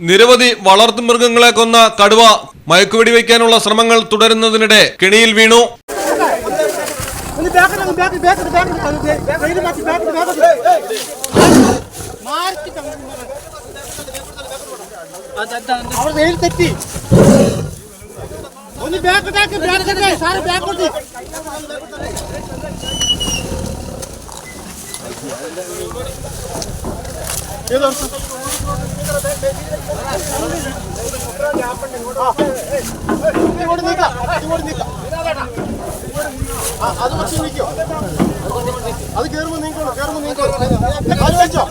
നിരവധി വളർത്തുമൃഗങ്ങളെ കൊന്ന കടുവ മയക്കുവെടി വയ്ക്കാനുള്ള ശ്രമങ്ങൾ തുടരുന്നതിനിടെ കെണിയിൽ വീണു. ഒന്ന് അത് വെച്ചോ.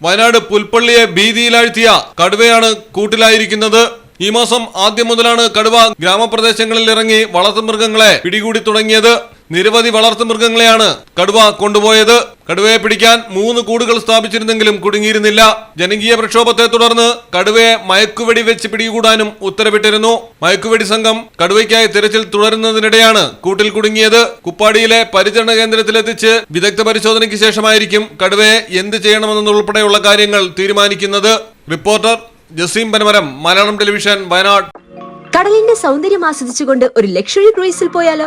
വയനാട് പുൽപ്പള്ളിയെ ഭീതിയിലാഴ്ത്തിയ കടുവയാണ് കൂട്ടിലായിരിക്കുന്നത് ഈ മാസം ആദ്യം മുതലാണ് കടുവ ഗ്രാമപ്രദേശങ്ങളിൽ ഇറങ്ങി വളർത്തുമൃഗങ്ങളെ പിടികൂടി തുടങ്ങിയത് നിരവധി വളർത്തുമൃഗങ്ങളെയാണ് കടുവ കൊണ്ടുപോയത്. കടുവയെ പിടിക്കാൻ മൂന്ന് കൂടുകൾ സ്ഥാപിച്ചിരുന്നെങ്കിലും കുടുങ്ങിയിരുന്നില്ല. ജനകീയ പ്രക്ഷോഭത്തെ തുടർന്ന് കടുവയെ മയക്കുവെടി വെച്ച് പിടികൂടാനും ഉത്തരവിട്ടിരുന്നു. മയക്കുവെടി സംഘം കടുവയ്ക്കായി തിരച്ചിൽ തുടരുന്നതിനിടെയാണ് കൂട്ടിൽ കുടുങ്ങിയത്. കുപ്പാടിയിലെ പരിചരണ കേന്ദ്രത്തിലെത്തിച്ച് വിദഗ്ധ പരിശോധനയ്ക്ക് ശേഷമായിരിക്കും കടുവയെ എന്ത് ചെയ്യണമെന്നുൾപ്പെടെയുള്ള കാര്യങ്ങൾ തീരുമാനിക്കുന്നത്. Reporter Jaseem Panamaram Malayalam television Wayanad. കടലിന്റെ സൗന്ദര്യം ആസ്വദിച്ചുകൊണ്ട് ഒരു ലക്ഷറി ക്രൂയിസിൽ പോയാലോ?